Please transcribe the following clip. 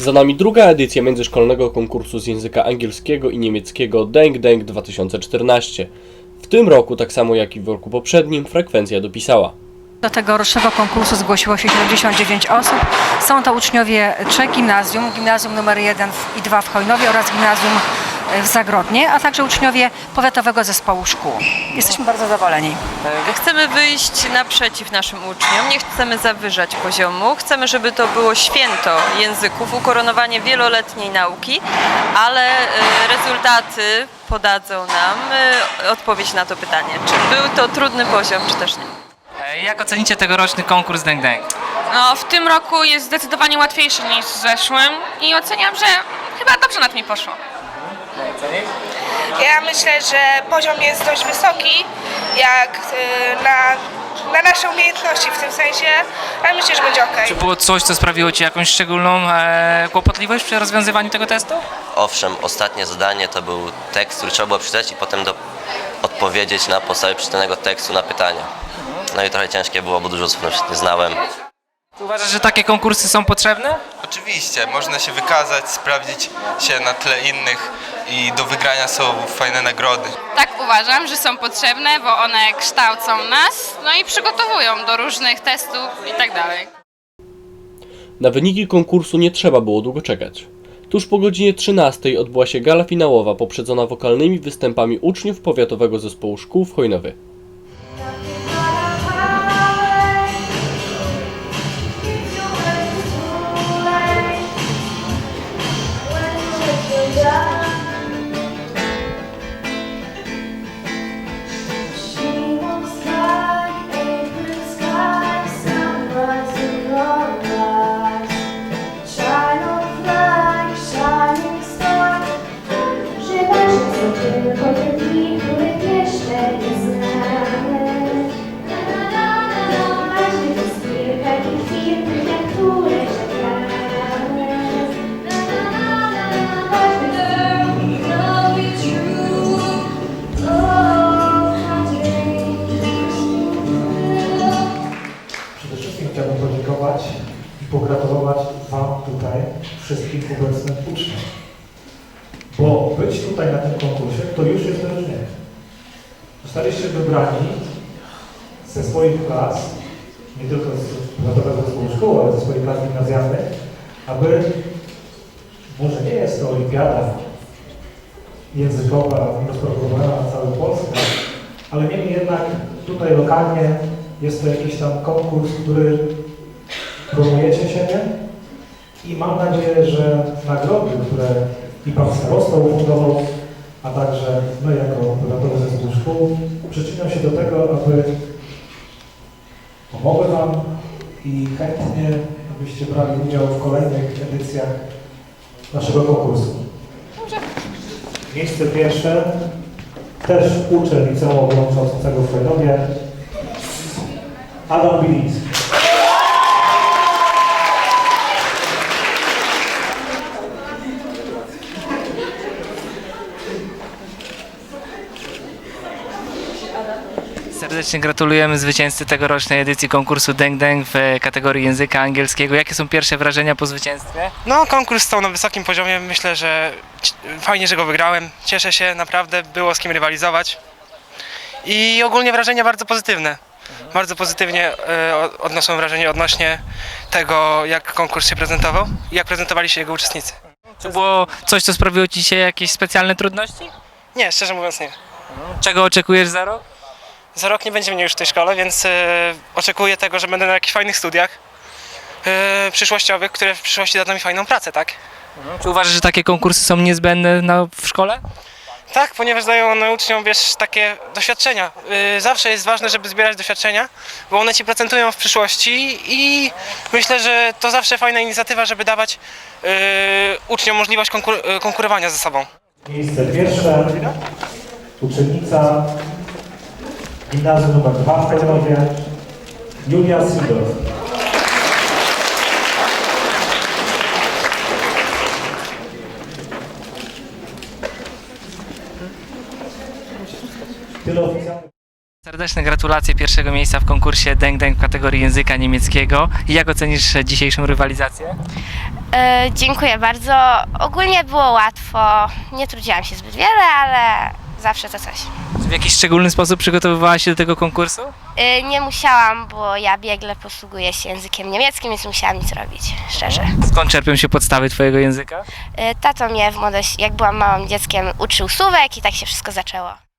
Za nami druga edycja międzyszkolnego konkursu z języka angielskiego i niemieckiego Deng Deng 2014. W tym roku, tak samo jak i w roku poprzednim, frekwencja dopisała. Do tegorocznego konkursu zgłosiło się 79 osób. Są to uczniowie trzech gimnazjum, gimnazjum nr 1 i 2 w Chojnowie oraz gimnazjum w Zagrodnie, a także uczniowie powiatowego zespołu szkół. Jesteśmy bardzo zadowoleni. Chcemy wyjść naprzeciw naszym uczniom, nie chcemy zawyżać poziomu, chcemy, żeby to było święto języków, ukoronowanie wieloletniej nauki, ale e, rezultaty podadzą nam e, odpowiedź na to pytanie, czy był to trudny poziom, czy też nie. E, Jak ocenicie tegoroczny konkurs Deng Deng? No, w tym roku jest zdecydowanie łatwiejszy niż w zeszłym i oceniam, że chyba dobrze nad mi poszło. Ja myślę, że poziom jest dość wysoki, jak y, na, na nasze umiejętności w tym sensie, ale myślę, że będzie ok. Czy było coś, co sprawiło Ci jakąś szczególną e, kłopotliwość przy rozwiązywaniu tego testu? Owszem, ostatnie zadanie to był tekst, który trzeba było przeczytać i potem do, odpowiedzieć na podstawie przeczytanego tekstu na pytania. No i trochę ciężkie było, bo dużo słów nie znałem. Uważasz, że takie konkursy są potrzebne? Oczywiście, można się wykazać, sprawdzić się na tle innych i do wygrania są fajne nagrody. Tak uważam, że są potrzebne, bo one kształcą nas, no i przygotowują do różnych testów i tak dalej. Na wyniki konkursu nie trzeba było długo czekać. Tuż po godzinie 13 odbyła się gala finałowa poprzedzona wokalnymi występami uczniów powiatowego zespołu szkół w Chojnowie. Uczniom. Bo być tutaj na tym konkursie to już jest wyróżnienie. Zostaliście wybrani ze swoich klas, nie tylko z Powiatowego Zespołu Szkół, ale ze swoich klas gimnazjalnych, aby, może nie jest to olimpiada językowa rozpropagowana na całą Polskę, ale niemniej jednak tutaj lokalnie jest to jakiś tam konkurs, który promujecie siebie i mam nadzieję, że nagrody, które i Pan Starosta ufundował, a także my jako Powiatowy Zespół Szkół przyczynią się do tego, aby pomogły Wam i chętnie, abyście brali udział w kolejnych edycjach naszego konkursu. Miejsce pierwsze też uczeń liceum ogólnokształcącego w Chojnowie, Adam Biliński. Serdecznie gratulujemy zwycięzcy tegorocznej edycji konkursu Deng Deng w kategorii języka angielskiego. Jakie są pierwsze wrażenia po zwycięstwie? No, konkurs stał na wysokim poziomie. Myślę, że fajnie, że go wygrałem. Cieszę się, naprawdę było z kim rywalizować. I ogólnie wrażenia bardzo pozytywne. Bardzo pozytywnie e, o- odnoszę wrażenie odnośnie tego, jak konkurs się prezentował i jak prezentowali się jego uczestnicy. Czy było coś, co sprawiło Ci dzisiaj jakieś specjalne trudności? Nie, szczerze mówiąc nie. Czego oczekujesz za rok? Za rok nie będzie mnie już w tej szkole, więc e, oczekuję tego, że będę na jakichś fajnych studiach e, przyszłościowych, które w przyszłości dadzą mi fajną pracę, tak? Czy uważasz, że takie konkursy są niezbędne na, w szkole? Tak, ponieważ dają one uczniom, wiesz, takie doświadczenia. Yy, zawsze jest ważne, żeby zbierać doświadczenia, bo one ci procentują w przyszłości i myślę, że to zawsze fajna inicjatywa, żeby dawać yy, uczniom możliwość konkur- yy, konkurowania ze sobą. Miejsce pierwsze, uczennica gimnazjum nr 2 w Julia Sidor. Tyle oficjalnych Serdeczne gratulacje pierwszego miejsca w konkursie Deng Deng w kategorii języka niemieckiego. Jak ocenisz dzisiejszą rywalizację? E, dziękuję bardzo. Ogólnie było łatwo. Nie trudziłam się zbyt wiele, ale zawsze to coś. W jakiś szczególny sposób przygotowywałaś się do tego konkursu? E, nie musiałam, bo ja biegle posługuję się językiem niemieckim, więc musiałam nic robić, szczerze. Skąd czerpią się podstawy twojego języka? E, tato mnie w młodości, jak byłam małym dzieckiem, uczył słówek i tak się wszystko zaczęło.